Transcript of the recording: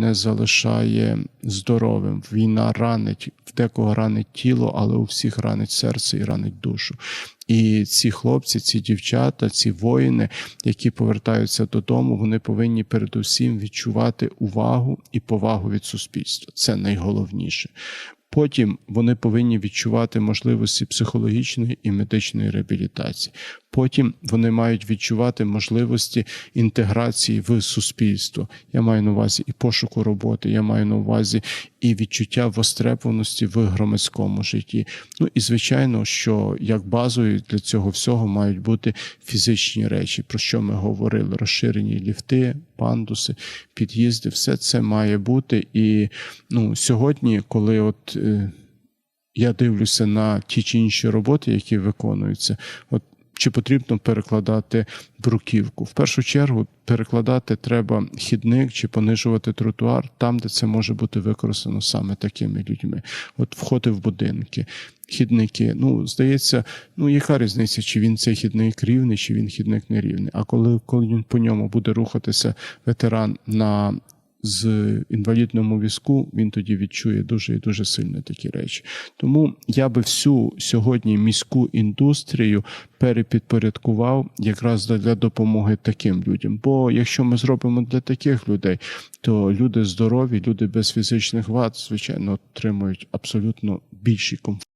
не залишає здоровим. Війна ранить, в декого ранить тіло, але у всіх ранить серце і ранить душу. І ці хлопці, ці дівчата, ці воїни, які повертаються додому, вони повинні передусім відчувати увагу і повагу від суспільства. Це найголовніше. Потім вони повинні відчувати можливості психологічної і медичної реабілітації. Потім вони мають відчувати можливості інтеграції в суспільство. Я маю на увазі і пошуку роботи, я маю на увазі і відчуття востребованості в громадському житті. Ну і звичайно, що як базою для цього всього мають бути фізичні речі, про що ми говорили: розширені ліфти, пандуси, під'їзди, все це має бути. І ну, сьогодні, коли от. е, я дивлюся на ті чи інші роботи, які виконуються. От чи потрібно перекладати бруківку? В першу чергу перекладати треба хідник чи понижувати тротуар там, де це може бути використано саме такими людьми. От входи в будинки. Хідники, ну здається, ну яка різниця, чи він цей хідник рівний, чи він хідник не рівний. А коли, коли по ньому буде рухатися ветеран на з інвалідному візку, він тоді відчує дуже і дуже сильно такі речі. Тому я би всю сьогодні міську індустрію перепідпорядкував якраз для допомоги таким людям. Бо якщо ми зробимо для таких людей, то люди здорові, люди без фізичних вад, звичайно, отримують абсолютно більший комфорт.